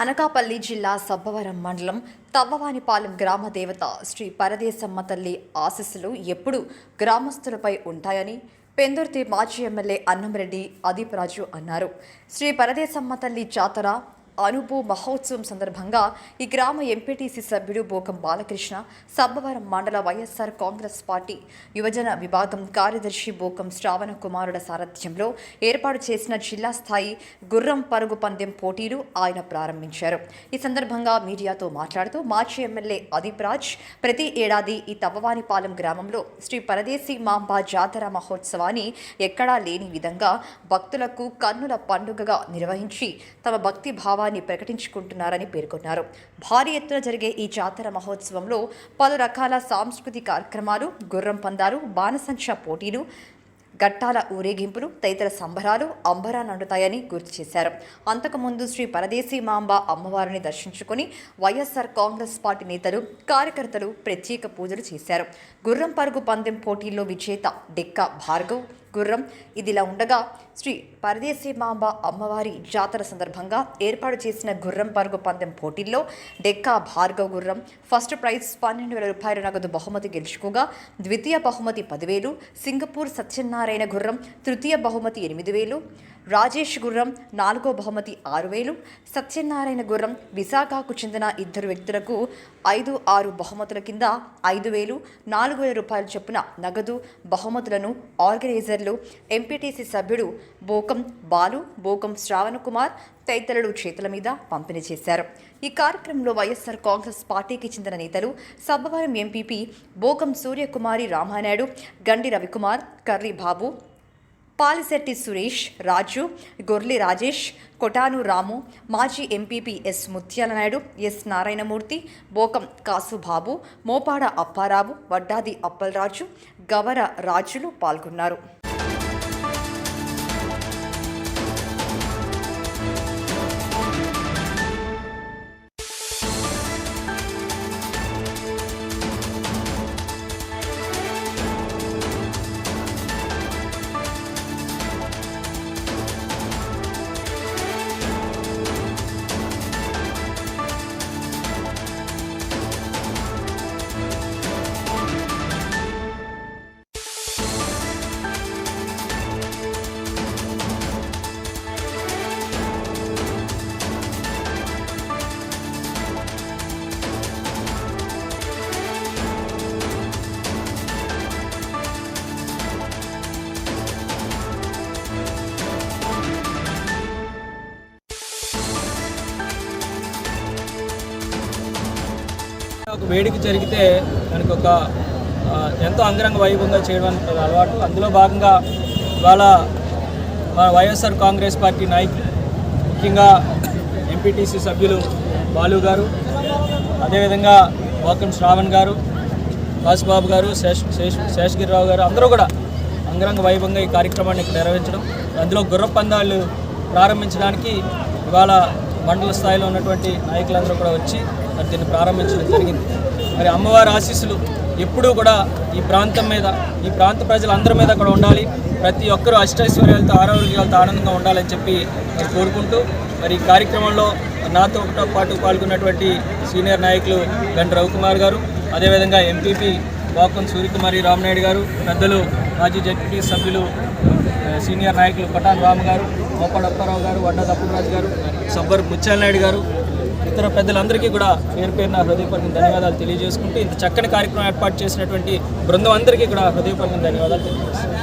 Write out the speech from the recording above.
అనకాపల్లి జిల్లా సబ్బవరం మండలం తవ్వవానిపాలెం గ్రామ దేవత శ్రీ పరదేశమ్మ తల్లి ఆశీస్సులు ఎప్పుడూ గ్రామస్తులపై ఉంటాయని పెందుర్తి మాజీ ఎమ్మెల్యే అన్నంరెడ్డి అదీప్ రాజు అన్నారు. శ్రీ పరదేశమ్మ తల్లి జాతర అనుభూ మహోత్సవం సందర్భంగా ఈ గ్రామ ఎంపీటీసీ సభ్యుడు బోకం బాలకృష్ణ సబ్బవరం మండల వైఎస్ఆర్ కాంగ్రెస్ పార్టీ యువజన విభాగం కార్యదర్శి బోకం శ్రావణ కుమారుడ సారథ్యంలో ఏర్పాటు చేసిన జిల్లా స్థాయి గుర్రం పరుగు పందెం పోటీలు ఆయన ప్రారంభించారు. ఈ సందర్భంగా మీడియాతో మాట్లాడుతూ మాజీ ఎమ్మెల్యే అదీప్ రాజ్ ప్రతి ఏడాది ఈ తవ్వవానిపాలెం గ్రామంలో శ్రీ పరదేశీ మాంబా జాతర మహోత్సవాన్ని ఎక్కడా లేని విధంగా భక్తులకు కన్నుల పండుగగా నిర్వహించి తమ భక్తి భావాన్ని ప్రకటించుకుంటున్నారని పేర్కొన్నారు. భారీ ఎత్తున జరిగే ఈ జాతర మహోత్సవంలో పలు రకాల సాంస్కృతిక కార్యక్రమాలు గుర్రం పందాలు బాణసంచా పోటీలు గట్టాల ఊరేగింపులు తదితర సంబరాలు అంబరా నండుతాయని గుర్తు చేశారు. అంతకుముందు శ్రీ పరదేశీ మాంబ అమ్మవారిని దర్శించుకుని వైఎస్ఆర్ కాంగ్రెస్ పార్టీ నేతలు కార్యకర్తలు ప్రత్యేక పూజలు చేశారు. గుర్రం పరుగు పందెం పోటీల్లో విజేత డెక్క భార్గవ్ గుర్రం. ఇదిలా ఉండగా శ్రీ పరదేశీ మాంబ అమ్మవారి జాతర సందర్భంగా ఏర్పాటు చేసిన గుర్రం పరుగు పందెం పోటీల్లో డెక్కా భార్గవ గుర్రం ఫస్ట్ ప్రైజ్ పన్నెండు వేల రూపాయల నగదు బహుమతి గెలుచుకోగా ద్వితీయ బహుమతి పదివేలు సింగపూర్ సత్యనారాయణ గుర్రం తృతీయ బహుమతి ఎనిమిది వేలు రాజేష్ గుర్రం నాలుగో బహుమతి ఆరు వేలు సత్యనారాయణ గుర్రం విశాఖకు చెందిన ఇద్దరు వ్యక్తులకు ఐదు ఆరు బహుమతుల కింద ఐదు వేలు నాలుగు వేల రూపాయల చొప్పున నగదు బహుమతులను ఆర్గనైజర్లు ఎంపీటీసీ సభ్యుడు బోకం బాలు బోకం శ్రావణ కుమార్ తదితరులు చేతుల మీద పంపిణీ చేశారు. ఈ కార్యక్రమంలో వైఎస్ఆర్ కాంగ్రెస్ పార్టీకి చెందిన నేతలు సబ్బవరం ఎంపీపీ బోకం సూర్యకుమారి రామానాయుడు గండి రవికుమార్ కర్రీ బాబు పాలిశెట్టి సురేష్ రాజు గొర్లి రాజేష్ కొటాను రాము మాజీ MPP S Mutyala Naidu S Narayanamurthy Bokam Kasubabu Mopada Apparao Vaddadi Appalaraju Gavara Rajulu పాల్గొన్నారు. ఒక వేడుక జరిగితే మనకు ఒక ఎంతో అంగరంగ వైభవంగా చేయడం అలవాటు. అందులో భాగంగా ఇవాళ మన వైఎస్ఆర్ కాంగ్రెస్ పార్టీ నాయకులు ముఖ్యంగా ఎంపీటీసీ సభ్యులు బాలు గారు అదేవిధంగా వాకం శ్రావణ్ గారు కాసుబాబు గారు శేష్ శేష్ శేషగిరిరావు గారు అందరూ కూడా అంగరంగ వైభవంగా ఈ కార్యక్రమాన్ని ఇక్కడ నిర్వహించడం. అందులో గుర్ర పందాలు ప్రారంభించడానికి ఇవాళ మండల స్థాయిలో ఉన్నటువంటి నాయకులందరూ కూడా వచ్చి మరి దీన్ని ప్రారంభించడం జరిగింది. మరి అమ్మవారి ఆశీస్సులు ఎప్పుడూ కూడా ఈ ప్రాంతం మీద ఈ ప్రాంత ప్రజలందరి మీద కూడా ఉండాలి. ప్రతి ఒక్కరూ అష్టైశ్వర్యాలతో ఆరోగ్యాలతో ఆనందంగా ఉండాలని చెప్పి నేను కోరుకుంటూ మరి ఈ కార్యక్రమంలో నాతో పాటు పాల్గొన్నటువంటి సీనియర్ నాయకులు గంట రవికుమార్ గారు అదేవిధంగా ఎంపీపీ వాకం సూర్యకుమారి రామనాయుడు గారు పెద్దలు మాజీ జడ్పీ సభ్యులు సీనియర్ నాయకులు పటాన్ రామ్ గారు మోపాడప్పారావు గారు వడ్డ తప్పురాజు గారు సబ్బర్ ముచ్చాలనాయుడు గారు ఇతర పెద్దలందరికీ కూడా పేరు పేరున హృదయపూర్వక ధన్యవాదాలు తెలియజేసుకుంటూ ఇంత చక్కని కార్యక్రమం ఏర్పాటు చేసినటువంటి బృందం అందరికీ కూడా హృదయపూర్వక ధన్యవాదాలు తెలియజేస్తున్నాను.